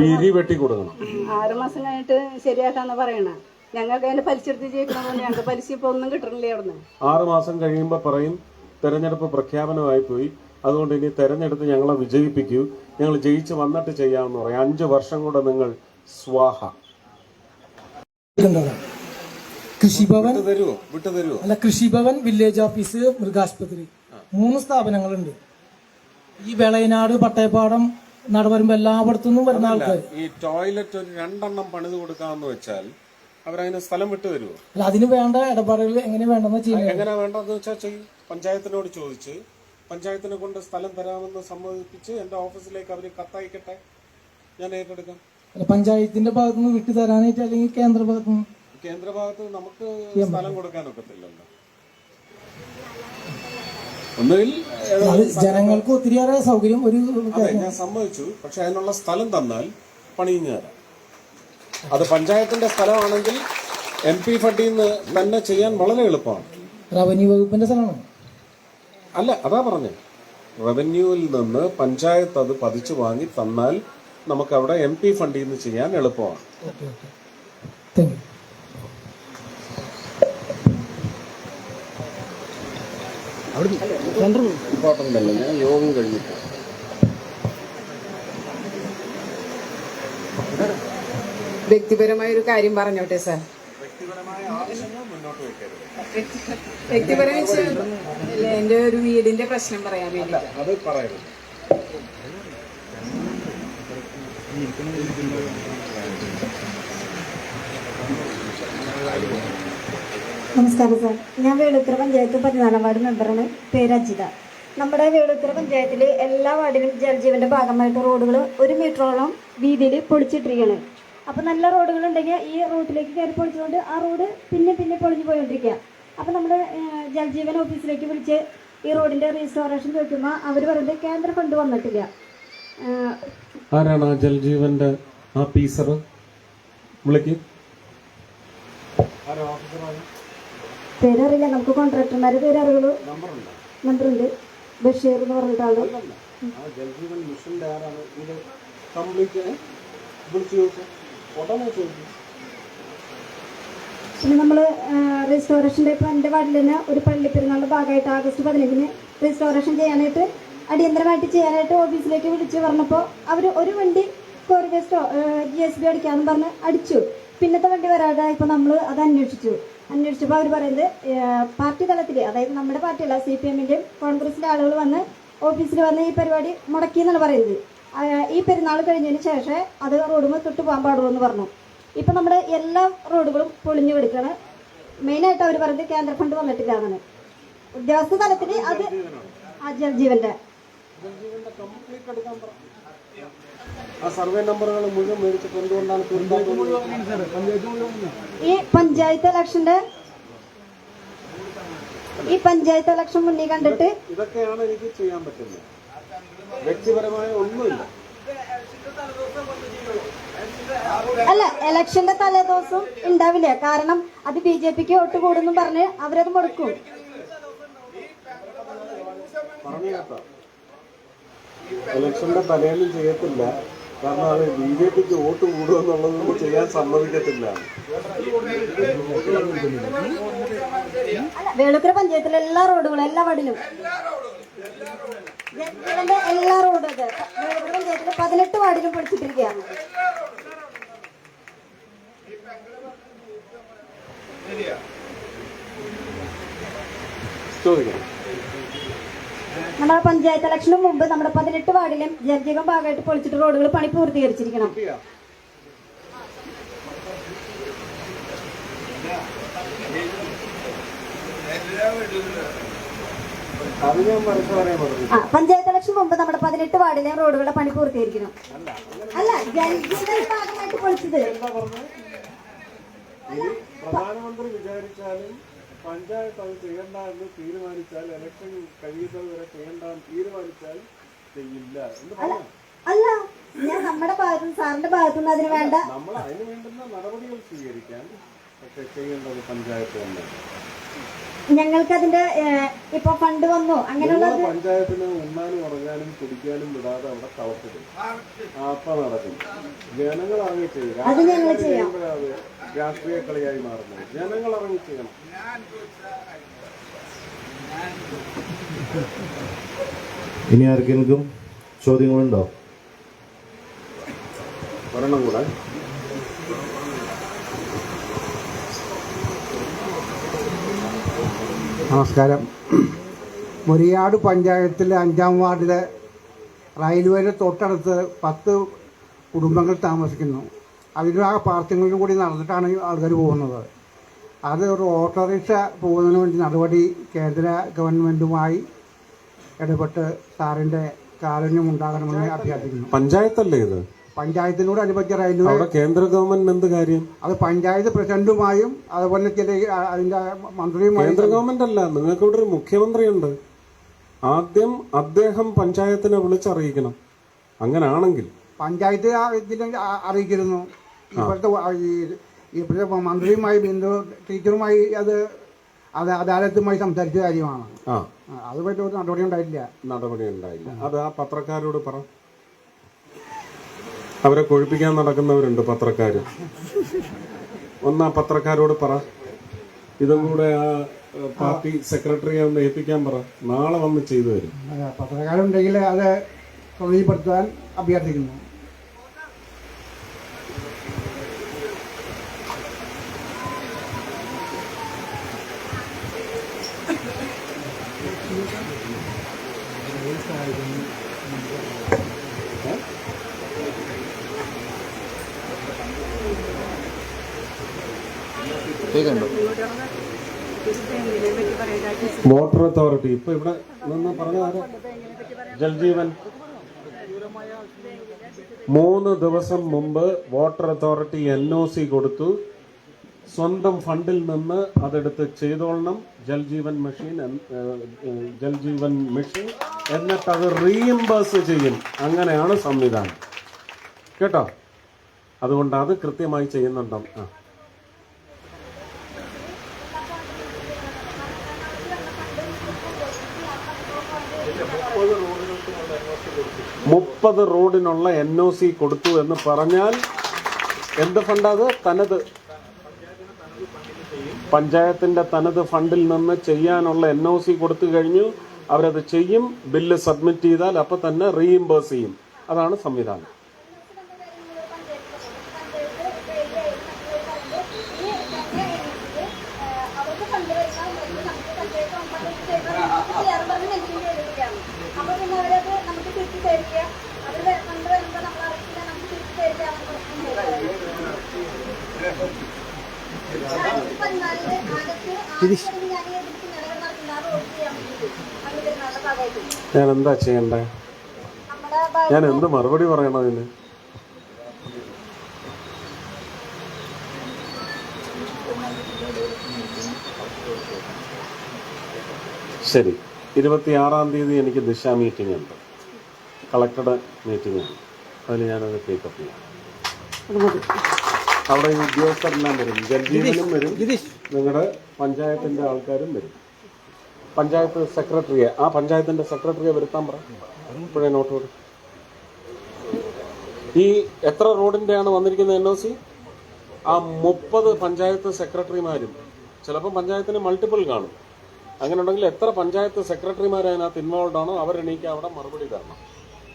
വീതി വെട്ടി കൊടുക്കണം. ആറ് മാസം കഴിഞ്ഞിട്ട് ശരിയാക്കാന്ന് പറയണ. ഞങ്ങൾക്ക് അതിന്റെ പലിശ എടുത്ത് ജയിക്കണമെന്ന് ഞങ്ങൾക്ക് പലിശ ഇപ്പൊ ഒന്നും കിട്ടണില്ലേ അവിടുന്ന്. ആറ് മാസം കഴിയുമ്പോൾ പറയും തെരഞ്ഞെടുപ്പ് പ്രഖ്യാപനമായി പോയി. അതുകൊണ്ട് ഇനി തെരഞ്ഞെടുത്ത് ഞങ്ങളെ വിജയിപ്പിക്കൂ. ഞങ്ങൾ ജയിച്ച് വന്നിട്ട് ചെയ്യാമെന്ന് പറയും. അഞ്ച് വർഷം കൂടെ നിങ്ങൾ സ്വാഹ. കൃഷിഭവൻ? വിട്ടു തരുമോ വിട്ടു തരുമോ അല്ല കൃഷിഭവൻ വില്ലേജ് ഓഫീസ് മൃഗാശുപത്രി. മൂന്ന് സ്ഥാപനങ്ങളുണ്ട്. ഈ വെളയനാട് പട്ടയപ്പാടം നടവരുമ്പോ എല്ലായിടത്തുനിന്നും വരുന്ന ആൾക്കാർ ഈ ടോയ്ലറ്റ് ഒരു രണ്ടെണ്ണം പണിത് കൊടുക്കാന്ന് വെച്ചാൽ അവരതിന് സ്ഥലം വിട്ടു തരുമോ അല്ല അതിന് വേണ്ട ഇടപാടുകൾ എങ്ങനെ വേണ്ടെന്ന് ചെയ്യുന്നത്? എങ്ങനെ വേണ്ടെന്ന് വെച്ചാൽ ചെയ്യും. പഞ്ചായത്തിനോട് ചോദിച്ച് പഞ്ചായത്തിനെ കൊണ്ട് സ്ഥലം തരാമെന്ന് സമ്മതിപ്പിച്ച് എന്റെ ഓഫീസിലേക്ക് അവർ കത്തയക്കട്ടെ. ഞാൻ ഏറ്റെടുക്കാം. അല്ല പഞ്ചായത്തിന്റെ ഭാഗത്തുനിന്ന് വിട്ടു തരാനായിട്ട് അല്ലെങ്കിൽ കേന്ദ്ര ഭാഗത്തുനിന്ന്? കേന്ദ്ര ഭാഗത്ത് നമുക്ക് സ്ഥലം കൊടുക്കാനൊക്കത്തില്ലല്ലോ ഒന്നുകിൽ ജനങ്ങൾക്ക് ഒത്തിരിയേറെ സൗകര്യം ഒരു ഞാൻ സമ്മതിച്ചു. പക്ഷെ അതിനുള്ള സ്ഥലം തന്നാൽ പണിഞ്ഞു തരാം. അത് പഞ്ചായത്തിന്റെ സ്ഥലമാണെങ്കിൽ എം പി ഫണ്ടിൽ നിന്ന് തന്നെ ചെയ്യാൻ വളരെ എളുപ്പമാണ്. റവന്യൂ വകുപ്പിന്റെ സ്ഥലമാണ്. അല്ല അതാ പറഞ്ഞത് റവന്യൂവിൽ നിന്ന് പഞ്ചായത്ത് അത് പതിച്ചു വാങ്ങി തന്നാൽ നമുക്ക് അവിടെ എം പി ഫണ്ടിൽ നിന്ന് ചെയ്യാൻ എളുപ്പമാണ്. Thank you. ഇമ്പോർട്ടന്റ് അല്ല? ഞാൻ യോഗം കഴിഞ്ഞിട്ട് വ്യക്തിപരമായ ഒരു കാര്യം പറഞ്ഞോട്ടെ സാർ. വ്യക്തിപരമായ എന്റെ ഒരു വീടിന്റെ പ്രശ്നം പറയാൻ വേണ്ടി. അത് പറയരുത്. നമസ്കാരം സാർ. ഞാൻ വേളുത്തറ പഞ്ചായത്ത് പതിനാലാം വാർഡ് മെമ്പറാണ് പേര് അജിത. നമ്മുടെ വേളുത്തറ പഞ്ചായത്തിൽ എല്ലാ വാർഡിലും ജലജീവന്റെ ഭാഗമായിട്ട് റോഡുകൾ ഒരു മീറ്ററോളം വീതിയിൽ പൊളിച്ചിട്ടിരിക്കുകയാണ്. അപ്പോൾ നല്ല റോഡുകൾ ഉണ്ടെങ്കിൽ ഈ റോഡിലേക്ക് കയറി പൊളിച്ചുകൊണ്ട് ആ റോഡ് പിന്നെ പിന്നെ പൊളിഞ്ഞു പോയിക്കൊണ്ടിരിക്കുക. അപ്പോൾ നമ്മുടെ ജലജീവൻ ഓഫീസിലേക്ക് വിളിച്ച് ഈ റോഡിന്റെ റീസ്റ്റോറേഷൻ ചോദിക്കുമ്പോൾ അവർ പറയുന്നത് കേന്ദ്ര ഫണ്ട് വന്നിട്ടില്ല ആരാണ് ആ ജൽജീവന്റെ ആ പീസർ വിളിക്ക്. ആരാ ഓഫീസറാണ് പേരറിയില്ല. നമുക്ക് കോൺട്രാക്ടർമാരെ പേരറിയുള്ളൂ. നമ്പറുണ്ടോ? ബഷീർ എന്ന് പറഞ്ഞിട്ട് ആൾ. അല്ലല്ല. ആ ജൽജീവൻ മിഷന്റെ ആരാണ് ഇത് കംപ്ലീറ്റ് വിളിച്ചു ചോദിച്ചു. ഉടനെ ചോദിക്കും. പിന്നെ നമ്മൾ റെസ്റ്റോറേഷന്റെ ഇപ്പോൾ എന്റെ വാർഡിൽ തന്നെ ഒരു പള്ളി പെരുന്നാളിന്റെ ഭാഗമായിട്ട് ആഗസ്റ്റ് പതിനഞ്ചിന് റെസ്റ്റോറേഷൻ ചെയ്യാനായിട്ട് അടിയന്തരമായിട്ട് ചെയ്യാനായിട്ട് ഓഫീസിലേക്ക് വിളിച്ച് പറഞ്ഞപ്പോൾ അവർ ഒരു വണ്ടി കോറി വേസ്റ്റോ ജി എസ് ബി അടിക്കാമെന്ന് പറഞ്ഞ് അടിച്ചു. പിന്നത്തെ വണ്ടി വരാതെ ഇപ്പോൾ നമ്മൾ അത് അന്വേഷിച്ചു. അന്വേഷിച്ചപ്പോൾ അവർ പറയുന്നത് പാർട്ടി തലത്തിൽ അതായത് നമ്മുടെ പാർട്ടിയല്ല സി പി എമ്മിന്റെയും കോൺഗ്രസിന്റെ ആളുകൾ വന്ന് ഓഫീസിൽ വന്ന് ഈ പരിപാടി മുടക്കി എന്നാണ് പറയുന്നത്. ഈ പെരുന്നാൾ കഴിഞ്ഞതിന് ശേഷം അത് റോഡുമ്പോൾ തൊട്ട് പോകാൻ പാടുള്ളൂ എന്ന് പറഞ്ഞു. ഇപ്പം നമ്മുടെ എല്ലാ റോഡുകളും പൊളിഞ്ഞു കിടക്കുകയാണ്. മെയിനായിട്ട് അവർ പറയുന്നത് കേന്ദ്ര ഫണ്ട് വന്നിട്ടില്ല എന്നാണ്. ഉദ്യോഗസ്ഥ തലത്തിൽ അത് ആ ജൽജീവന്റെ ആ സർവേ നമ്പറുകൾ മുഴുവൻ മേടിച്ചിട്ട് എന്തുകൊണ്ടാണ് ഈ പഞ്ചായത്ത് ഇലക്ഷന്റെ ഈ പഞ്ചായത്ത് ഇലക്ഷൻ മുന്നിൽ കണ്ടിട്ട് ഇതൊക്കെയാണ് എനിക്ക് ചെയ്യാൻ പറ്റുന്നത്. വ്യക്തിപരമായ ഒന്നുമില്ല. അല്ല ഇലക്ഷന്റെ തലേദിവസം ഉണ്ടാവില്ല? കാരണം അത് ബി ജെ പിക്ക് വോട്ട് കൂടുന്നു പറഞ്ഞ് അവരത് മുടക്കും. പറഞ്ഞു കേട്ടോ. ഇലക്ഷന്റെ തലേന്നും ചെയ്യത്തില്ല. കാരണം അത് ബി ജെ പിക്ക് വോട്ട് കൂടുമെന്നുള്ളത് ചെയ്യാൻ സമ്മതിക്കത്തില്ല. വേളുക്കര പഞ്ചായത്തിലെ എല്ലാ റോഡുകളും എല്ലാ വാർഡിലും ജനങ്ങളുടെ എല്ലാ റോഡും വേളുക്കര പഞ്ചായത്തിലെ പതിനെട്ട് വാർഡിലും പൊളിച്ചിട്ടിരിക്കുകയാണ് ചോദിക്കണം നമ്മുടെ പഞ്ചായത്ത് ഇലക്ഷന് മുമ്പ് നമ്മുടെ പതിനെട്ട് വാർഡിലും ജലജീവൻ ഭാഗമായിട്ട് പൊളിച്ചിട്ട് റോഡുകൾ പണി പൂർത്തീകരിച്ചിരിക്കണം. പഞ്ചായത്ത് ഇലക്ഷൻ മുമ്പ് നമ്മുടെ പതിനെട്ട് വാർഡിലെ റോഡുകളുടെ പണി പൂർത്തീകരിക്കണം. അല്ല ജലജീവൻ ഭാഗമായിട്ട് പൊളിച്ചത്. പ്രധാനമന്ത്രി വിചാരിച്ചാലും പഞ്ചായത്ത് അത് ചെയ്യണ്ട എന്ന് തീരുമാനിച്ചാൽ ഇലക്ഷൻ കഴിയുന്നത് വരെ ചെയ്യണ്ട എന്ന് തീരുമാനിച്ചാൽ ചെയ്യില്ല. എന്ന് പറയാം. അല്ല ഞാൻ നമ്മുടെ ഭാഗത്തുനിന്ന് സാറിന്റെ ഭാഗത്തുനിന്ന് അതിന് വേണ്ട നമ്മൾ അതിന് വേണ്ടുന്ന നടപടികൾ സ്വീകരിക്കാൻ പക്ഷെ ചെയ്യേണ്ടത് പഞ്ചായത്ത് തന്നെ. ഞങ്ങൾക്ക് അതിന്റെ ഇപ്പൊ ഫണ്ട് വന്നു. അങ്ങനെയുള്ള പഞ്ചായത്തിന് ഉണ്ണാനും ഉറങ്ങാനും കുടിക്കാനും വിടാതെ അവിടെ കളത്തിടും അപ്പൊ നടക്കും ജനങ്ങൾ ചെയ്യും. അത് ഞങ്ങൾ ചെയ്യാം. രാഷ്ട്രീയ കളിയായി മാറുന്നത്. ജനങ്ങൾ ഇറങ്ങി ചെയ്യണം ഇനി ആർക്കെങ്കിലും ചോദ്യങ്ങളുണ്ടോ? ഒരെണ്ണം കൂടെ. നമസ്കാരം. മുരിയാട് പഞ്ചായത്തിലെ അഞ്ചാം വാർഡിലെ റെയിൽവേയുടെ തൊട്ടടുത്ത് പത്ത് കുടുംബങ്ങൾ താമസിക്കുന്നു. ആ പാർക്കിങ്ങിലും കൂടി നടന്നിട്ടാണ് ആൾക്കാർ പോകുന്നത്. അത് ഒരു ഓട്ടോറിക്ഷ പോകുന്നതിന് വേണ്ടി നടപടി കേന്ദ്ര ഗവൺമെന്റുമായി ഇടപെട്ട് സാറിന്റെ കാരുണ്യം ഉണ്ടാകണമെന്ന് അഭ്യർത്ഥിക്കുന്നു. പഞ്ചായത്തല്ലേ ഇത്? പഞ്ചായത്തിനോട് അനുബന്ധിച്ച റെയിൽവേ കേന്ദ്ര ഗവൺമെന്റ് എന്ത് കാര്യം? അത് പഞ്ചായത്ത് പ്രസിഡന്റുമായും അതുപോലെ ചില അതിന്റെ മന്ത്രിയുമായി കേന്ദ്ര ഗവൺമെന്റ് അല്ല നിങ്ങൾക്ക് ഇവിടെ ഒരു മുഖ്യമന്ത്രിയുണ്ട്. ആദ്യം അദ്ദേഹം പഞ്ചായത്തിനെ വിളിച്ചറിയിക്കണം. അങ്ങനാണെങ്കിൽ. പഞ്ചായത്ത് അറിയിക്കുന്നു അറിയിച്ചിരുന്നു. ഇപ്പോഴത്തെ ഈ ഇപ്പോഴത്തെ മന്ത്രിയുമായി ബിന്ദു ടീച്ചറുമായി അത് അത് അദാലത്തുമായി സംസാരിച്ച കാര്യമാണ്. അത് പറ്റി ഒരു നടപടി ഉണ്ടായില്ല നടപടി ഉണ്ടായില്ല. അത് ആ പത്രക്കാരോട് പറ. അവരെ കൊഴിപ്പിക്കാൻ നടക്കുന്നവരുണ്ട് പത്രക്കാർ ഒന്ന് ആ പത്രക്കാരോട് പറ. ഇതും കൂടെ ആ പാർട്ടി സെക്രട്ടറിയെ ഒന്ന് ഏൽപ്പിക്കാൻ പറ. നാളെ വന്ന് ചെയ്തു തരും. പത്രക്കാരുണ്ടെങ്കിൽ അത് പ്രതിപ്പെടുത്താൻ അഭ്യർത്ഥിക്കുന്നു. വാട്ടർ അതോറിറ്റി ഇപ്പൊ ഇവിടെ നിന്ന് പറഞ്ഞ ജൽജീവൻ. മൂന്ന് ദിവസം മുമ്പ് water authority N O C കൊടുത്തു. സ്വന്തം ഫണ്ടിൽ നിന്ന് അതെടുത്ത് ചെയ്തോളണം. ജൽജീവൻ മെഷീൻ ജൽജീവൻ മെഷീൻ എന്നിട്ട് അത് റീഇംബേഴ്സ് ചെയ്യും. അങ്ങനെയാണ് സംവിധാനം. കേട്ടോ? അതുകൊണ്ട് അത് കൃത്യമായി ചെയ്യുന്നുണ്ടോ? ആ. മുപ്പത് റോഡിനുള്ള എൻ ഒ സി കൊടുത്തു എന്ന് പറഞ്ഞാൽ എന്ത് ഫണ്ടാ അത്? തനത്. പഞ്ചായത്തിന്റെ തനത് ഫണ്ടിൽ നിന്ന് ചെയ്യാനുള്ള എൻ ഒ സി കൊടുത്തു കഴിഞ്ഞു. അവരത് ചെയ്യും. ബില്ല് സബ്മിറ്റ് ചെയ്താൽ അപ്പൊ തന്നെ റീഇംബേഴ്സ് ചെയ്യും. അതാണ് സംവിധാനം അവർക്ക് ഫണ്ട് വയ്ക്കാം നമുക്ക് പഞ്ചായത്ത് അപ്പൊ പിന്നെ അവരത് നമുക്ക് തിരിച്ചു തരിക അവർ ഫണ്ട് വരുമ്പോ നമ്മൾ അറിയില്ല നമുക്ക് തിരിച്ചു തരിക പതിനാലിൽ ആഗസ്റ്റ് ആദ്യം ഞാൻ ഇതിലേക്ക് നിലവിൽ നടക്കുന്ന ആ റോഡ് ചെയ്യാൻ വേണ്ടി പണ്ട് പെരുന്നാളിന്റെ ഭാഗമായിട്ട് ഞാൻ എന്താ ചെയ്യണ്ടേ? ഞാൻ എന്ത് മറുപടി പറയണം അതിന്? ശരി. ഇരുപത്തിയാറാം തീയതി എനിക്ക് ദിശ മീറ്റിംഗ് ഉണ്ട്. കളക്ടറുടെ മീറ്റിംഗ് ആണ്. അതിൽ ഞാനത് ടേക്കപ്പ് ചെയ്യാം. അവിടെ ഈ ഉദ്യോഗസ്ഥരെല്ലാം വരും. ജൽജീവനും വരും. നിങ്ങളുടെ പഞ്ചായത്തിന്റെ ആൾക്കാരും വരും. പഞ്ചായത്ത് സെക്രട്ടറിയെ ആ പഞ്ചായത്തിന്റെ സെക്രട്ടറിയെ വരുത്താൻ പറ. ഇപ്പോഴേ നോട്ട് കൊടു ഈ എത്ര റോഡിന്റെയാണ് വന്നിരിക്കുന്നത് എൻ ഒ സി? ആ മുപ്പത് പഞ്ചായത്ത് സെക്രട്ടറിമാരും. ചിലപ്പോൾ പഞ്ചായത്തിന് മൾട്ടിപ്പിൾ കാണും. അങ്ങനെ ഉണ്ടെങ്കിൽ എത്ര പഞ്ചായത്ത് സെക്രട്ടറിമാർ അതിനകത്ത് ഇൻവോൾവ് ആണോ? അവരെണീക്ക് അവിടെ മറുപടി തരണം.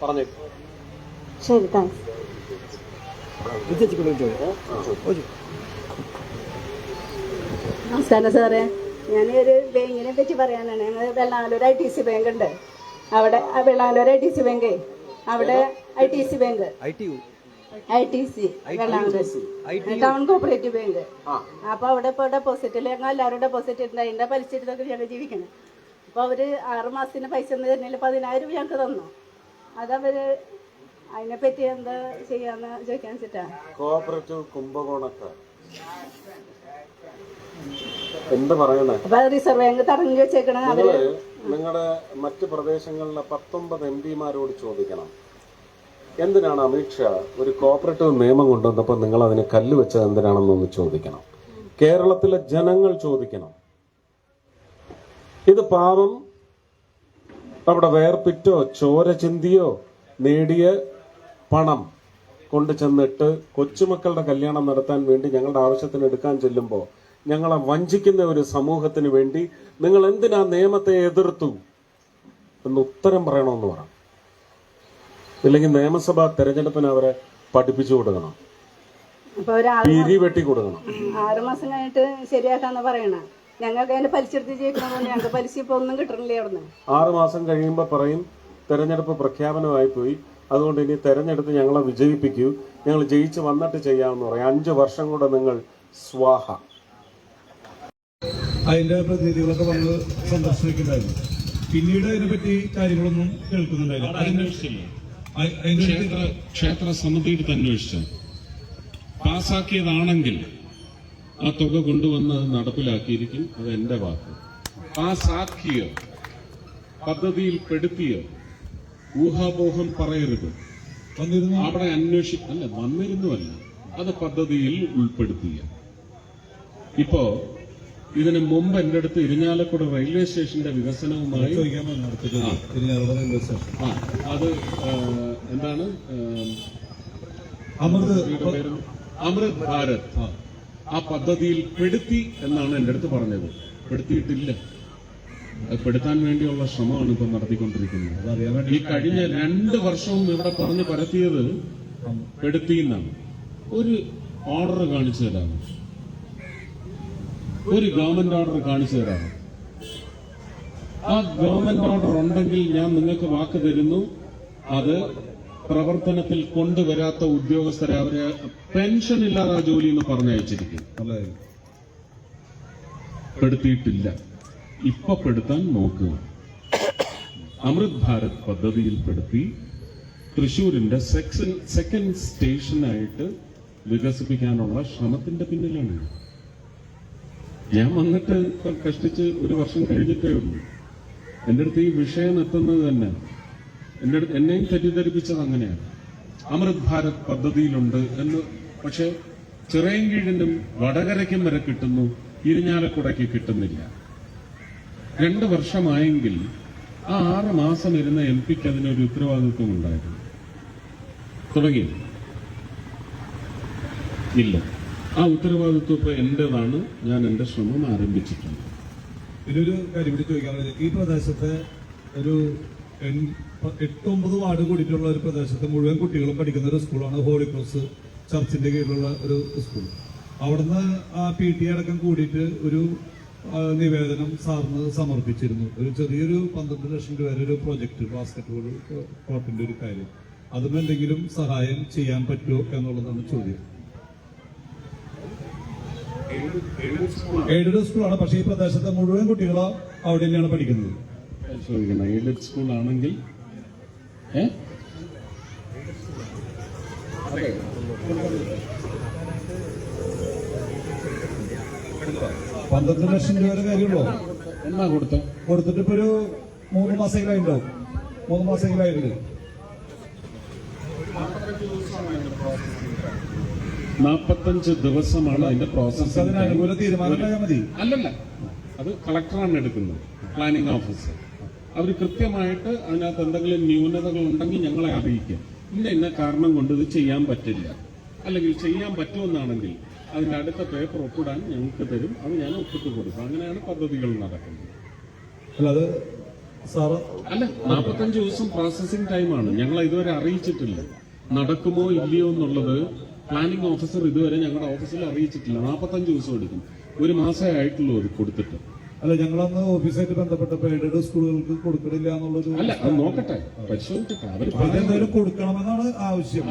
പറഞ്ഞേക്കും. ശരി താങ്ക്സ്. നമസ്കാരം സാറേ. ഞാൻ ഒരു ബാങ്കിനെ പറ്റി പറയാനാണ്. ഞങ്ങൾ Vellalur I T C bank ഉണ്ട്. അവിടെ ആ Vellalur I T C bank അവിടെ I T C bank I T C Vellalur town cooperative bank അപ്പൊ അവിടെ ഇപ്പൊ ഡെപ്പോസിറ്റിൽ ഞങ്ങൾ എല്ലാവരും ഡെപ്പോസിറ്റ് ഉണ്ട് അതിന്റെ പലിശ എടുത്തൊക്കെ ഞങ്ങൾ ജീവിക്കണം. അപ്പൊ അവർ ആറ് മാസത്തിന് പൈസ ഒന്നും തന്നെ പതിനായിരം രൂപ ഞങ്ങൾക്ക് തന്നു. അതവര് അതിനെ പറ്റി എന്താ ചെയ്യാന്ന് ചോദിക്കാൻ വെച്ചിട്ടാ? കോഓപ്പറേറ്റീവ് കുംഭകോണക്കാർ എന്ത് പറയണേ? റിസർവ് ബാങ്ക് തടഞ്ഞു വെച്ചേക്കണ അവർ നിങ്ങൾ നിങ്ങളുടെ മറ്റ് പ്രദേശങ്ങളിലെ പത്തൊമ്പത് എം പിമാരോട് ചോദിക്കണം. എന്തിനാണ് അമിത് ഷാ ഒരു കോപ്പറേറ്റീവ് നിയമം കൊണ്ടുവന്നപ്പോൾ നിങ്ങൾ അതിന് കല്ല് വെച്ചത് എന്തിനാണെന്നൊന്ന് ചോദിക്കണം. കേരളത്തിലെ ജനങ്ങൾ ചോദിക്കണം. ഇത് പാവം. അവിടെ വേർപിറ്റോ ചോര ചിന്തിയോ നേടിയ പണം കൊണ്ട് ചെന്നിട്ട് കൊച്ചുമക്കളുടെ കല്യാണം നടത്താൻ വേണ്ടി ഞങ്ങളുടെ ആവശ്യത്തിന് എടുക്കാൻ ചെല്ലുമ്പോൾ ഞങ്ങളെ വഞ്ചിക്കുന്ന ഒരു സമൂഹത്തിന് വേണ്ടി നിങ്ങൾ എന്തിനാ നിയമത്തെ എതിർത്തു എന്ന് ഉത്തരം പറയണമെന്ന് പറ. ഇല്ലെങ്കിൽ നിയമസഭാ തെരഞ്ഞെടുപ്പിന് അവരെ പഠിപ്പിച്ചു കൊടുക്കണം. പിരി വെട്ടി കൊടുക്കണം. ആറ് മാസം കഴിഞ്ഞിട്ട് ശരിയാക്കാന്ന് പറയണ. ഞങ്ങൾക്ക് അതിന്റെ പലിശ എടുത്ത് ഞങ്ങൾക്ക് പലിശ ഇപ്പൊ ഒന്നും കിട്ടണില്ലേ അവിടുന്ന്. ആറ് മാസം കഴിയുമ്പോൾ പറയും തെരഞ്ഞെടുപ്പ് പ്രഖ്യാപനമായി പോയി. അതുകൊണ്ട് ഇനി തെരഞ്ഞെടുത്ത് ഞങ്ങളെ വിജയിപ്പിക്കൂ. ഞങ്ങൾ ജയിച്ച് വന്നിട്ട് ചെയ്യാമെന്ന് പറയാം. അഞ്ച് വർഷം കൂടെ നിങ്ങൾ സ്വാഹ. അതിന്റെ പ്രതിനിധികളൊക്കെ വന്ന് സന്ദർശിക്കുന്നുണ്ടായിരുന്നു പിന്നീട് അതിനെപ്പറ്റി കാര്യങ്ങളൊന്നും കേൾക്കുന്നുണ്ടായിരുന്നു ക്ഷേത്ര തന്നെ അന്വേഷിച്ചു? പാസാക്കിയതാണെങ്കിൽ ആ തുക കൊണ്ടുവന്ന് അത് നടപ്പിലാക്കിയിരിക്കും. അത് എന്റെ വാക്ക്. പാസ്സാക്കിയോ പദ്ധതിയിൽ പെടുത്തിയോ? ഊഹാപോഹം പറയരുത്. അവിടെ അന്വേഷി അല്ല വന്നിരുന്നുവല്ല. അത് പദ്ധതിയിൽ ഉൾപ്പെടുത്തിയ. ഇപ്പോ ഇതിന് മുമ്പ് എന്റെ അടുത്ത് ഇരിഞ്ഞാലക്കുട റെയിൽവേ സ്റ്റേഷന്റെ വികസനവുമായി അത് എന്താണ് അമൃത് അമൃത് ഭാരത്. ആ. പദ്ധതിയിൽ പെടുത്തി എന്നാണ് എന്റെ അടുത്ത് പറഞ്ഞത്. പെടുത്തിയിട്ടില്ല. പെടുത്താൻ വേണ്ടിയുള്ള ശ്രമമാണ് ഇപ്പം നടത്തിക്കൊണ്ടിരിക്കുന്നത്. ഈ കഴിഞ്ഞ രണ്ട് വർഷവും ഇവിടെ പറഞ്ഞു പരത്തിയത് പെടുത്തി എന്നാണ് ഒരു ഓർഡർ കാണിച്ചു തരാമോ? ഒരു ഗവൺമെന്റ് ഓർഡർ കാണിച്ചു തരാമോ? ആ ഗവൺമെന്റ് ഓർഡർ ഉണ്ടെങ്കിൽ ഞാൻ നിങ്ങൾക്ക് വാക്ക് തരുന്നു. അത് പ്രവർത്തനത്തിൽ കൊണ്ടുവരാത്ത ഉദ്യോഗസ്ഥരെ അവരെ പെൻഷൻ ഇല്ലാതെ ആ ജോലി എന്ന് പറഞ്ഞയച്ചിരിക്കും പെടുത്തിയിട്ടില്ല. ഇപ്പൊ പെടുത്താൻ നോക്കുക അമൃത് ഭാരത് പദ്ധതിയിൽപ്പെടുത്തി തൃശൂരിന്റെ സെക്ഷൻ സെക്കൻഡ് സ്റ്റേഷനായിട്ട് വികസിപ്പിക്കാനുള്ള ശ്രമത്തിന്റെ പിന്നിലാണ്. ഞാൻ വന്നിട്ട് കഷ്ടിച്ച് ഒരു വർഷം കഴിഞ്ഞിട്ടേ ഉള്ളൂ. എന്റെ അടുത്ത് ഈ വിഷയം എത്തുന്നത് തന്നെ. എന്റെ അടുത്ത് എന്നെയും തെറ്റിദ്ധരിപ്പിച്ചത് അങ്ങനെയാണ്. അമൃത് ഭാരത് പദ്ധതിയിലുണ്ട് എന്ന് പക്ഷെ ചിറയൻകീഴിനും വടകരയ്ക്കും വരെ കിട്ടുന്നു ഇരിഞ്ഞാലക്കുടയ്ക്ക് കിട്ടുന്നില്ല. രണ്ട് വർഷമായെങ്കിൽ ആ ആറ് മാസം ഇരുന്ന എം പിക്ക് അതിനൊരു ഉത്തരവാദിത്വം ഉണ്ടായിരുന്നു. തുടങ്ങി ഇല്ല. ആ ഉത്തരവാദിത്വം ഇപ്പൊ എന്റേതാണ്? ഞാൻ എന്റെ ശ്രമം ആരംഭിച്ചിട്ടുണ്ട്. ഇതിലൊരു കാര്യം കൂടി ചോദിക്കാനുള്ളത് ഈ പ്രദേശത്തെ ഒരു എട്ടൊമ്പത് വാർഡ് കൂടിയിട്ടുള്ള ഒരു പ്രദേശത്ത് മുഴുവൻ കുട്ടികളും പഠിക്കുന്ന ഒരു സ്കൂളാണ് ഹോളി ക്രോസ് ചർച്ചിന്റെ കീഴിലുള്ള ഒരു സ്കൂൾ. അവിടുന്ന് ആ പി ടി അടക്കം കൂടിയിട്ട് ഒരു നിവേദനം സാറിന് സമർപ്പിച്ചിരുന്നു. ഒരു ചെറിയൊരു പന്ത്രണ്ട് ലക്ഷം രൂപ വരെ ഒരു പ്രോജക്റ്റ് ബാസ്കറ്റ് ബോൾ കോർട്ടിന്റെ ഒരു കാര്യം. അതും എന്തെങ്കിലും സഹായം ചെയ്യാൻ പറ്റുമോ എന്നുള്ളതാണ് ചോദ്യം. എയ്ഡഡ് സ്കൂളാണ് പക്ഷേ ഈ പ്രദേശത്തെ മുഴുവൻ കുട്ടികളോ അവിടെ തന്നെയാണ് പഠിക്കുന്നത്. ചോദിക്കണം എയ്ഡഡ് സ്കൂളാണെങ്കിൽ ഏ? പന്ത്രണ്ട് ലക്ഷം രൂപയുടെ കാര്യമുള്ളൂ എന്നാ കൊടുത്ത? കൊടുത്തിട്ട് ഇപ്പൊ ഒരു മൂന്ന് മാസങ്ങളായിട്ടോ മൂന്ന് മാസമെങ്കിലായിട്ടുണ്ട്. നാപ്പത്തഞ്ച് ദിവസമാണ് അതിന്റെ അതിന് പ്രോസസ് അതിനനുകൂല തീരുമാനം മതി. അല്ലല്ല. അത് കളക്ടറാണ് എടുക്കുന്നത്. പ്ലാനിംഗ് ഓഫീസർ അവർ കൃത്യമായിട്ട് അതിനകത്ത് എന്തെങ്കിലും ന്യൂനതകൾ ഉണ്ടെങ്കിൽ ഞങ്ങളെ അറിയിക്കുക. ഇന്ന ഇന്ന കാരണം കൊണ്ട് ഇത് ചെയ്യാൻ പറ്റില്ല. അല്ലെങ്കിൽ ചെയ്യാൻ പറ്റുമെന്നാണെങ്കിൽ അതിന്റെ അടുത്ത പേപ്പർ ഒപ്പിടാൻ ഞങ്ങൾക്ക് തരും. അത് ഞാൻ ഒപ്പിട്ട് കൊടുക്കും. അങ്ങനെയാണ് പദ്ധതികൾ നടക്കുന്നത്. അല്ലാതെ സാറ്? അല്ല നാൽപ്പത്തഞ്ച് ദിവസം പ്രോസസ്സിംഗ് ടൈമാണ് ഞങ്ങൾ ഇതുവരെ അറിയിച്ചിട്ടില്ല. നടക്കുമോ ഇല്ലയോ എന്നുള്ളത് പ്ലാനിംഗ് ഓഫീസർ ഇതുവരെ ഞങ്ങളുടെ ഓഫീസിൽ അറിയിച്ചിട്ടില്ല. നാൽപ്പത്തഞ്ച് ദിവസം എടുക്കും. ഒരു മാസമേ ആയിട്ടുള്ളൂ അത് കൊടുത്തിട്ട്. അല്ല ഞങ്ങളന്ന് ഓഫീസായിട്ട് ബന്ധപ്പെട്ടപ്പോ എയ്ഡഡ് സ്കൂളുകൾക്ക് കൊടുക്കണില്ല എന്നുള്ളൊരു അല്ല അത് നോക്കട്ടെ. പരിശോധിക്കട്ടെ അവർ കൊടുക്കണമെന്നാണ് ആവശ്യം.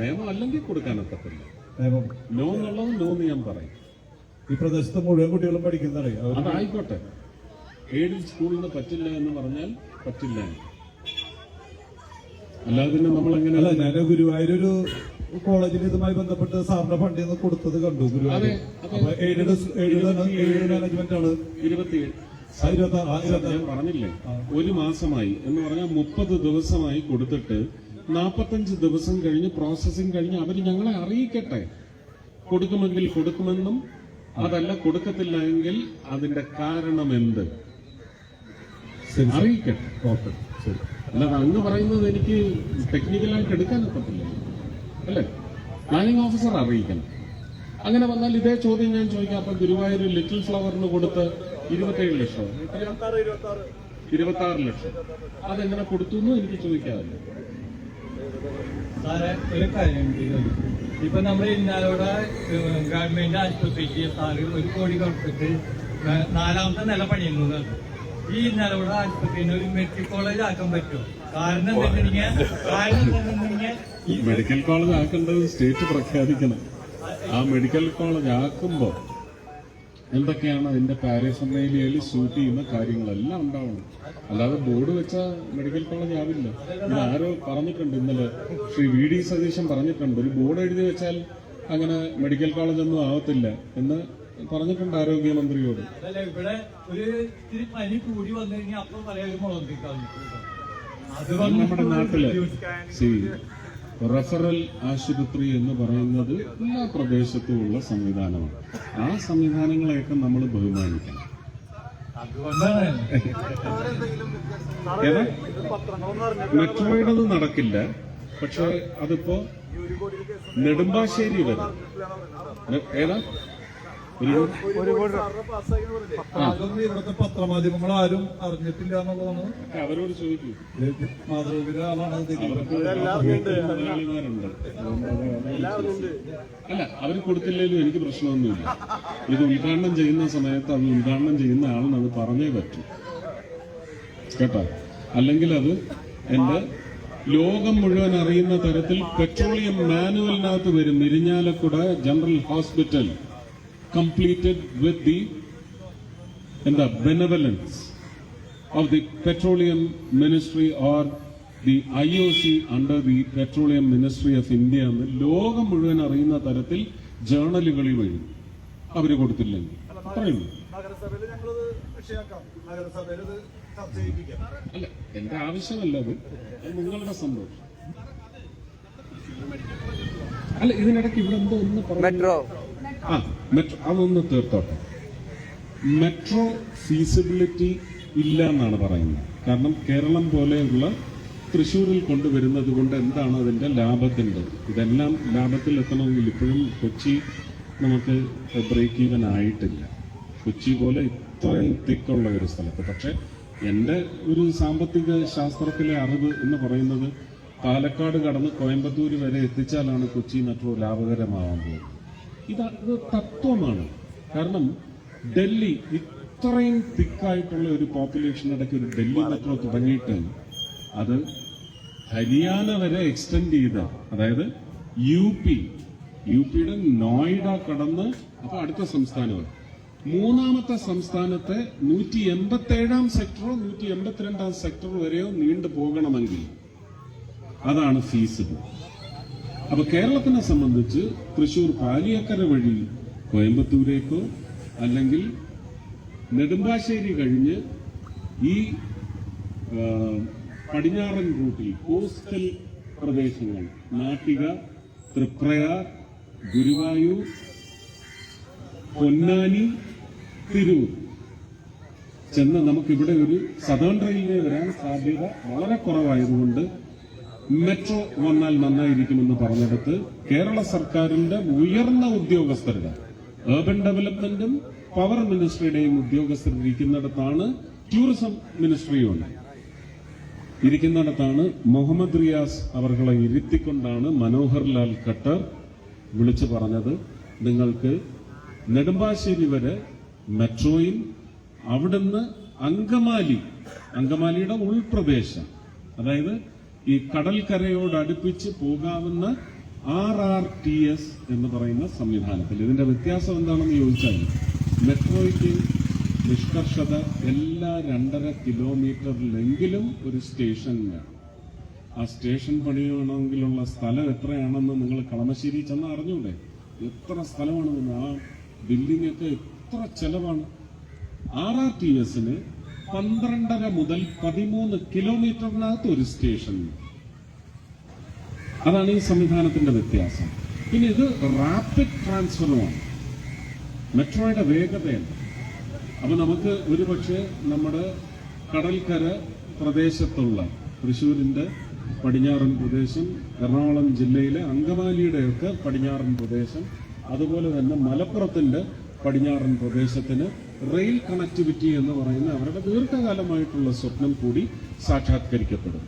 നിയമം അല്ലെങ്കിൽ കൊടുക്കാനൊക്കത്തില്ല നിയമം. നോ എന്നുള്ളത് നോ എന്ന് ഞാൻ പറയും. ഈ പ്രദേശത്ത് മുഴുവൻ കുട്ടികളും പഠിക്കുന്നതേ അതായിക്കോട്ടെ എയ്ഡഡ് സ്കൂളിൽ നിന്ന് പറ്റില്ല എന്ന് പറഞ്ഞാൽ പറ്റില്ല. അല്ലാതെ പിന്നെ നമ്മൾ എങ്ങനെ അല്ല ഞാൻ ഗുരുവായൂരൊരു കോളേജിൽ ഇതുമായി ബന്ധപ്പെട്ട് സാറിന്റെ ഫണ്ടിൽ നിന്ന് കൊടുത്തത് കണ്ടു ഗുരുവായൂർ. അപ്പൊ എയ്ഡഡ് എയ്ഡഡ് മാനേജ്മെന്റ് ആണ്. ഇരുപത്തിയേഴ്. ഞാൻ പറഞ്ഞില്ലേ? ഒരു മാസമായി എന്ന് പറഞ്ഞാൽ മുപ്പത് ദിവസമായി കൊടുത്തിട്ട് നാൽപ്പത്തഞ്ച് ദിവസം കഴിഞ്ഞ് പ്രോസസ്സിംഗ് കഴിഞ്ഞ് അവർ ഞങ്ങളെ അറിയിക്കട്ടെ. കൊടുക്കുമെങ്കിൽ കൊടുക്കുമെന്നും അതല്ല കൊടുക്കത്തില്ല എങ്കിൽ അതിന്റെ കാരണം എന്ത്? അറിയിക്കട്ടെ. ഓക്കെ ശരി. അല്ലാതെ അങ്ങ് പറയുന്നത് എനിക്ക് ടെക്നിക്കലായിട്ട് എടുക്കാൻ പറ്റില്ല അല്ലേ? പ്ലാനിംഗ് ഓഫീസർ അറിയിക്കണം. അങ്ങനെ വന്നാൽ ഇതേ ചോദ്യം ഞാൻ ചോദിക്കാം. അപ്പൊ ഗുരുവായൂർ ലിറ്റിൽ ഫ്ലവറിന് കൊടുത്ത് ഇരുപത്തേഴ് ലക്ഷം? ഇരുപത്തി ആറ് ലക്ഷം. അതെങ്ങനെ കൊടുത്തു എന്ന് എനിക്ക് ചോദിക്കാറില്ല. സാറെ ഒരു കാര്യം ഇപ്പൊ നമ്മുടെ ഇന്നാലോട് ഗവൺമെന്റ് ആശുപത്രിക്ക് സാറ് ഒരു കോടി കൊടുത്തിട്ട് നാലാമത്തെ നില പണിയുന്നത് ഈ ഇന്നാലോട് ആശുപത്രിനെ ഒരു മെഡിക്കൽ കോളേജ് ആക്കാൻ പറ്റുമോ? കാരണം എന്താണെന്നുണ്ടെങ്കിൽ കാരണം മെഡിക്കൽ കോളേജ് ആക്കേണ്ടത് സ്റ്റേറ്റ് പ്രഖ്യാപിക്കണം. ആ മെഡിക്കൽ കോളേജ് ആക്കുമ്പോൾ എന്തൊക്കെയാണ് അതിന്റെ പാരഫമേലിയയിൽ ഷൂട്ട് ചെയ്യുന്ന കാര്യങ്ങളെല്ലാം ഉണ്ടാവണം. അല്ലാതെ ബോർഡ് വെച്ച മെഡിക്കൽ കോളേജ് ആവില്ല. ഇത് ആരോ പറഞ്ഞിട്ടുണ്ട് ഇന്നലെ. ശ്രീ വി ഡി സതീശൻ പറഞ്ഞിട്ടുണ്ട്. ഒരു ബോർഡ് എഴുതി വെച്ചാൽ അങ്ങനെ മെഡിക്കൽ കോളേജ് ഒന്നും ആവത്തില്ല എന്ന് പറഞ്ഞിട്ടുണ്ട് ആരോഗ്യമന്ത്രിയോട്. ഇവിടെ ഒരു ഇത്തിരി പനി കൂടി വന്നു കഴിഞ്ഞാൽ അപ്പൊ പറയാൻ അതുകൊണ്ട് നമ്മുടെ നാട്ടിൽ. സി റഫറൽ ആശുപത്രി എന്ന് പറയുന്നത് എല്ലാ പ്രദേശത്തുമുള്ള സംവിധാനമാണ്. ആ സംവിധാനങ്ങളെയൊക്കെ നമ്മൾ ബഹുമാനിക്കണം. മെട്രോയുടെ മെട്രോയുടേത് നടക്കില്ല. പക്ഷെ അതിപ്പോ നെടുമ്പാശ്ശേരി വരെ. ഏതാ? അതൊന്നും ഇവിടുത്തെ പത്രമാധ്യമങ്ങൾ ആരും അറിഞ്ഞിട്ടില്ല എന്നുള്ളതാണ്. അവരോട് ചോദിക്കൂ. അല്ല അവർ കൊടുത്തില്ലെങ്കിലും എനിക്ക് പ്രശ്നമൊന്നുമില്ല. ഇത് ഉദ്ഘാടനം ചെയ്യുന്ന സമയത്ത് അത് ഉദ്ഘാടനം ചെയ്യുന്ന ആളെന്ന് അത് പറഞ്ഞേ പറ്റൂ. കേട്ടോ? അല്ലെങ്കിൽ അത് എന്റെ ലോകം മുഴുവൻ അറിയുന്ന തരത്തിൽ പെട്രോളിയം മാനുവലിനകത്ത് വരും. Irinjalakuda general hospital. Completed with the എന്താ benevolence of the Petroleum Ministry or O C under the petroleum ministry of India എന്ന് ലോകം മുഴുവൻ അറിയുന്ന തരത്തിൽ ജേർണലുകളിൽ വഴി അവർ കൊടുത്തില്ലെങ്കിൽ പറയുന്നു അല്ല എന്റെ ആവശ്യമല്ല അത്. അത് നിങ്ങളുടെ സന്തോഷം. അല്ല ഇതിനിടയ്ക്ക് ഇവിടെ എന്തോ ഒന്ന് മെട്രോ. ആ മെട്രോ അതൊന്ന് തീർത്തോട്ടെ. മെട്രോ ഫീസിബിലിറ്റി ഇല്ല എന്നാണ് പറയുന്നത്. കാരണം കേരളം പോലെയുള്ള തൃശ്ശൂരിൽ കൊണ്ടുവരുന്നത് കൊണ്ട് എന്താണ് അതിന്റെ ലാഭത്തിന്റെ ഇതെല്ലാം ലാഭത്തിൽ എത്തണമെങ്കിൽ ഇപ്പോഴും കൊച്ചി നമുക്ക് ബ്രേക്ക് ഈവൻ ആയിട്ടില്ല. കൊച്ചി പോലെ ഇത്രയും തിക്കുള്ള ഒരു സ്ഥലത്ത്. പക്ഷേ എന്റെ ഒരു സാമ്പത്തിക ശാസ്ത്രത്തിലെ അറിവ് എന്ന് പറയുന്നത് പാലക്കാട് കടന്ന് കോയമ്പത്തൂർ വരെ എത്തിച്ചാലാണ് കൊച്ചി മെട്രോ ലാഭകരമാവാൻ പോകുന്നത്. ഇത് ഇത് തത്വമാണ്. കാരണം ഡൽഹി ഇത്രയും തിക്കായിട്ടുള്ള ഒരു പോപ്പുലേഷൻ ഇടയ്ക്ക് ഒരു ഡൽഹി മെട്രോ തുടങ്ങിയിട്ട് അത് ഹരിയാന വരെ എക്സ്റ്റെൻഡ് ചെയ്ത അതായത് യു പി യു പിയുടെ നോയിഡ കടന്ന് അപ്പൊ അടുത്ത സംസ്ഥാനമാണ്. മൂന്നാമത്തെ സംസ്ഥാനത്തെ നൂറ്റി എൺപത്തി ഏഴാം സെക്ടറോ നൂറ്റി എൺപത്തിരണ്ടാം സെക്ടർ വരെയോ നീണ്ടു പോകണമെങ്കിൽ അതാണ് ഫീസിബിൾ അപ്പൊ കേരളത്തിനെ സംബന്ധിച്ച് തൃശൂർ പാലിയക്കര വഴി കോയമ്പത്തൂരേക്കോ അല്ലെങ്കിൽ നെടുമ്പാശ്ശേരി കഴിഞ്ഞ് ഈ പടിഞ്ഞാറൻ റൂട്ടിൽ കോസ്റ്റൽ പ്രദേശങ്ങൾ നാട്ടിക തൃപ്രയാർ ഗുരുവായൂർ പൊന്നാനി തിരൂർ. ചെന്ന് നമുക്കിവിടെ ഒരു സദേൺ റെയിൽവേ വരാൻ സാധ്യത വളരെ കുറവായതുകൊണ്ട് മെട്രോ വന്നാൽ നന്നായിരിക്കുമെന്ന് പറഞ്ഞെടുത്ത് കേരള സർക്കാരിന്റെ ഉയർന്ന ഉദ്യോഗസ്ഥരുടെ ഏർബൻ ഡെവലപ്മെന്റും പവർ മിനിസ്ട്രിയുടെയും ഉദ്യോഗസ്ഥർ ഇരിക്കുന്നിടത്താണ് ടൂറിസം മിനിസ്ട്രിയുണ്ട് ഇരിക്കുന്നിടത്താണ് മുഹമ്മദ് റിയാസ് അവർകളെ ഇരുത്തിക്കൊണ്ടാണ് മനോഹർ ലാൽ ഖട്ടർ വിളിച്ചു പറഞ്ഞത്. നിങ്ങൾക്ക് നെടുമ്പാശ്ശേരി വരെ മെട്രോയിൽ അവിടുന്ന് അങ്കമാലി അങ്കമാലിയുടെ ഉൾപ്രദേശം അതായത് ഈ കടൽക്കരയോട് അടുപ്പിച്ച് പോകാവുന്ന ആർ ആർ ടി എസ് എന്ന് പറയുന്ന സംവിധാനത്തിൽ. ഇതിന്റെ വ്യത്യാസം എന്താണെന്ന് ചോദിച്ചാൽ മെട്രോയ്ക്ക് നിഷ്കർഷത എല്ലാ രണ്ടര കിലോമീറ്ററിലെങ്കിലും ഒരു സ്റ്റേഷൻ വേണം. ആ സ്റ്റേഷൻ പണിയണമെങ്കിലുള്ള സ്ഥലം എത്രയാണെന്ന് നിങ്ങൾ കളമശ്ശേരി ചെന്ന് അറിഞ്ഞൂടെ? എത്ര സ്ഥലമാണെന്ന് ആ ബിൽഡിംഗ് ഒക്കെ എത്ര ചെലവാണ്? ആർ ആർ ടി എസിന് പന്ത്രണ്ടര മുതൽ പതിമൂന്ന് കിലോമീറ്ററിനകത്ത് ഒരു സ്റ്റേഷൻ. അതാണ് ഈ സംവിധാനത്തിന്റെ വ്യത്യാസം. പിന്നെ ഇത് റാപ്പിഡ് ട്രാൻസ്ഫറുമാണ് മെട്രോയുടെ വേഗതയാണ്. അപ്പൊ നമുക്ക് ഒരുപക്ഷെ നമ്മുടെ കടൽക്കര പ്രദേശത്തുള്ള തൃശൂരിന്റെ പടിഞ്ഞാറൻ പ്രദേശം എറണാകുളം ജില്ലയിലെ അങ്കമാലിയുടെയൊക്കെ പടിഞ്ഞാറൻ പ്രദേശം അതുപോലെ തന്നെ മലപ്പുറത്തിന്റെ പടിഞ്ഞാറൻ പ്രദേശത്തിന് റെയിൽ കണക്ടിവിറ്റി എന്ന് പറയുന്ന അവരുടെ ദീർഘകാലമായിട്ടുള്ള സ്വപ്നം കൂടി സാക്ഷാത്കരിക്കപ്പെടും.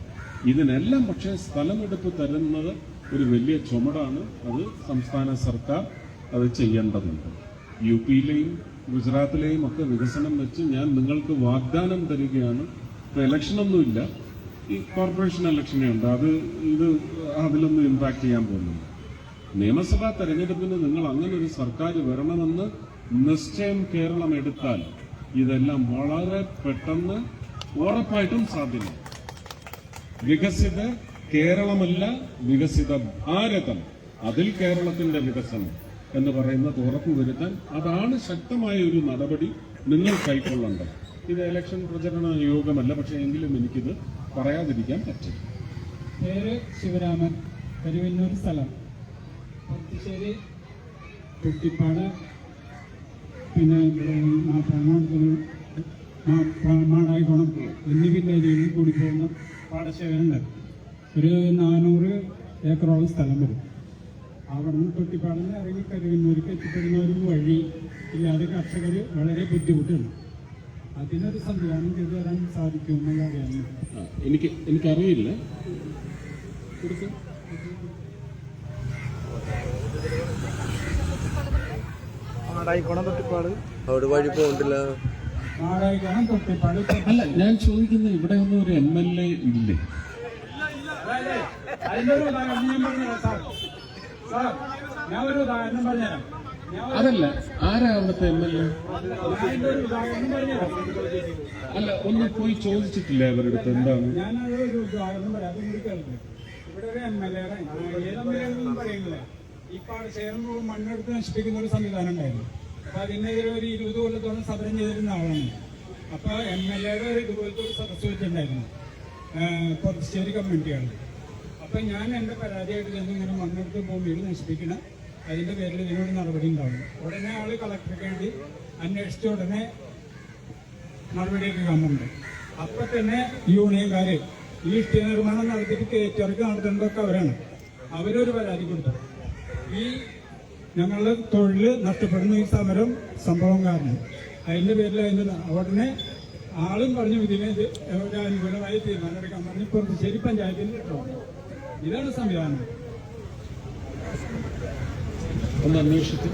ഇതിനെല്ലാം പക്ഷേ സ്ഥലമെടുപ്പ് തരുന്നത് ഒരു വലിയ ചുമടാണ്. അത് സംസ്ഥാന സർക്കാർ അത് ചെയ്യേണ്ടതുണ്ട്. യു പിയിലെയും ഗുജറാത്തിലെയും ഒക്കെ വികസനം വെച്ച് ഞാൻ നിങ്ങൾക്ക് വാഗ്ദാനം തരികയാണ്. ഇപ്പൊ ഇലക്ഷനൊന്നുമില്ല ഈ കോർപ്പറേഷൻ ഇലക്ഷനേ ഉണ്ട്. അത് ഇത് അതിലൊന്നും ഇമ്പാക്ട് ചെയ്യാൻ പോകുന്നില്ല. നിയമസഭാ തെരഞ്ഞെടുപ്പിന് നിങ്ങൾ അങ്ങനെ ഒരു സർക്കാർ വരണമെന്ന് നിശ്ചയം കേരളം എടുത്താൽ ഇതെല്ലാം വളരെ പെട്ടെന്ന് ഉറപ്പായിട്ടും സാധ്യമാണ്. വികസിത കേരളമല്ല വികസിത ഭാരതം. അതിൽ കേരളത്തിന്റെ വികസനം എന്ന് പറയുന്നത് ഉറപ്പുവരുത്താൻ അതാണ് ശക്തമായ ഒരു നടപടി നിങ്ങൾ കൈക്കൊള്ളേണ്ടത്. ഇത് ഇലക്ഷൻ പ്രചരണ യോഗമല്ല പക്ഷേ എങ്കിലും എനിക്കിത് പറയാതിരിക്കാൻ പറ്റില്ല. പേര് ശിവരാമൻ കരുവന്നൂർ സ്ഥലം. കുട്ടിപ്പാട്. പിന്നെ മാടായിക്കോണം പിന്നെ വില്ലേജുകളിൽ കൂടി പോകുന്ന പാടശേഖരമുണ്ട്. ഒരു നാനൂറ് ഏക്കറോളം സ്ഥലം വരും. അവിടെ നിന്ന് തൊട്ടിപ്പാടിന് ഇറങ്ങി കരുവന്നൂർക്ക് എത്തിപ്പെടുന്ന ഒരു വഴി ഇല്ലാതെ കർഷകർ വളരെ ബുദ്ധിമുട്ടുണ്ട് അതിനൊരു സംവിധാനം ചെയ്തു തരാൻ സാധിക്കുമെന്നുള്ള അറിയാൻ എനിക്ക് എനിക്കറിയില്ല. കൊടുക്ക്. അവിടെ വഴി പോകണ്ടില്ല. മാടായിക്കോണം തൊട്ടിപ്പാട് അല്ല ഞാൻ ചോദിക്കുന്നത് ഇവിടെ ഒന്നും ഒരു എം എൽ എ ഇല്ലേ? അതല്ല ആരാ അവിടുത്തെ എം എൽ എ അല്ല ഒന്ന് പോയി ചോദിച്ചിട്ടില്ല അവരുടെ അടുത്ത് എന്താണ് ഇവിടെ ഒരു എം എൽ എം പാടശേഖരം മുഴുവൻ മണ്ണെടുത്ത് നശിപ്പിക്കുന്ന ഒരു സംവിധാനം ഉണ്ടായിരുന്നു. അപ്പൊ അതിനെതിരെ ഒരു ഇരുപത് കൊല്ലത്തോളം സമരം ചെയ്തിരുന്ന ആളാണ്. അപ്പൊ എം എൽ എയുടെ ഒരു ഇതുപോലത്തെ ഒരു സദസ് വെച്ചിട്ടുണ്ടായിരുന്നു. കൊറച്ചേരി കമ്മ്യൂണിറ്റിയാണ് അപ്പൊ ഞാൻ എന്റെ പരാതിയായിട്ട് ചെന്ന് ഇങ്ങനെ മണ്ണെടുത്ത് ഭൂമിയിൽ നശിപ്പിക്കണം. അതിന്റെ പേരിൽ ഇതിനൊരു നടപടി ഉണ്ടാവും ഉടനെ ആൾ കളക്ടർക്ക് വേണ്ടി അന്വേഷിച്ച ഉടനെ നടപടിയൊക്കെ കാണുന്നുണ്ട്. അപ്പൊ തന്നെ യൂണിയൻകാര് ഈ ഇഷ്ടിക നിർമ്മാണം നടത്തിയിട്ട് കയറ്റിറക്കി നടത്തേണ്ടതൊക്കെ അവരാണ്. അവരൊരു പരാതി കൊടുത്തു. ഈ ഞങ്ങളുടെ തൊഴിൽ നഷ്ടപ്പെടുന്ന ഈ സമരം സംഭവം കാരണം. അതിന്റെ പേരിൽ അതിന്റെ ഉടനെ ആളും പറഞ്ഞു ഇതിനെ അനുകൂലമായി തീരുമാനമെടുക്കാൻ പറഞ്ഞു പുറത്തുശ്ശേരി പഞ്ചായത്തിൽ കേട്ടോ ഇതാണ് സംവിധാനം. ഒന്ന് അന്വേഷിച്ച്.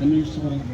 അന്വേഷിച്ച് പറഞ്ഞു